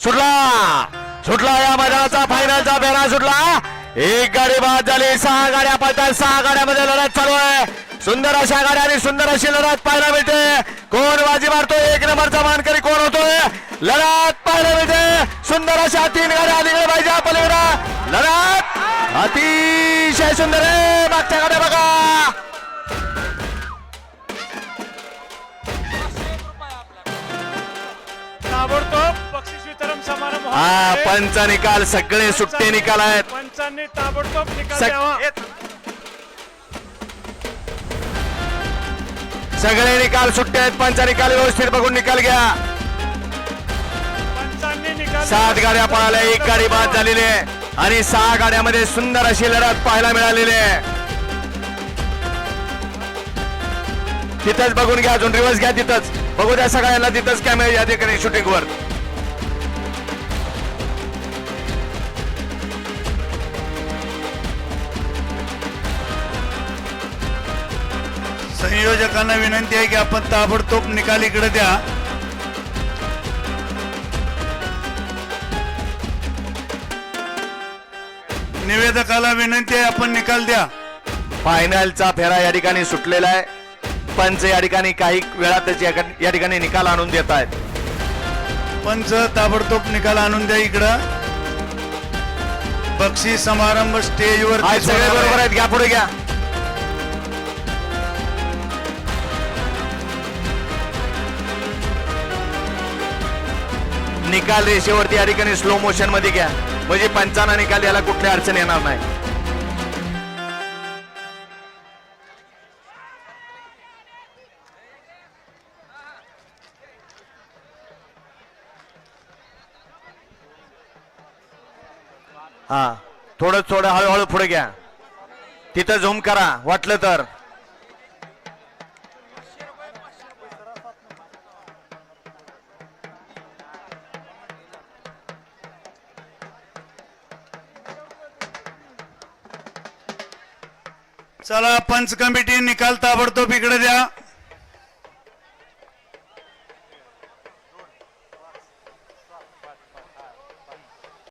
सुटला. सुटला या मैदानाचा फायनलचा बेरा सुटला. एक गाडी बाद झाली. सहा गाड्या पळतात. सहा गाड्यामध्ये लढत चालू आहे. सुंदर अशा गाड्या आणि सुंदर अशी लढत पाहायला मिळते. कोण बाजी मारतो एक नंबरचा मानकरी कोण होतोय? लढत पाहायला मिळते. सुंदर अशा तीन गाड्या अलीकडे पाहिजे पलीकडे लढत अतिशय सुंदर आहे. मागच्या गाड्या बघा. ताबडतोब समारंभ हा. पंच निकाल सगळे सुट्टे निकाल आहेत. पंचांनी ताबडतोब निकाल सग- द्यावा. सगळे निकाल सुट्टे आहेत. पंच निकाल व्यवस्थित बघून निकाल घ्या. पंचांनी निकाल सात. गाड्या पळाल्या. एक गाडी बाद झालेली आहे. आणि सहा गाड्यामध्ये सुंदर अशी लढत पाहायला मिळालेली आहे. तिथंच बघून घ्या. अजून रिवर्स घ्या तिथंच. बघू द्या सगळ्यांना तिथंच कॅमेरा या ठिकाणी शूटिंग वर संयोजकांना विनंती आहे की आपण ताबडतोब निकाल इकडे द्या. निवेदकाला विनंती आहे आपण निकाल द्या. फायनलचा फेरा या ठिकाणी सुटलेला आहे. पंच या ठिकाणी काही वेळातच या ठिकाणी निकाल आणून देत आहेत. पंच ताबडतोब निकाल आणून द्या इकडं. बक्षीस समारंभ स्टेजवर सगळे बरोबर आहेत. घ्या पुढे घ्या. निकाल रेषेवरती या ठिकाणी स्लो मोशनमध्ये घ्या. म्हणजे पंचांना निकाल याला कुठली अडचण येणार नाही. हा थोडं थोडं हळूहळू पुढे घ्या. तिथं झूम करा वाटलं तर. चला पंच कमिटी निकाल ताबडतोब इकडे द्या.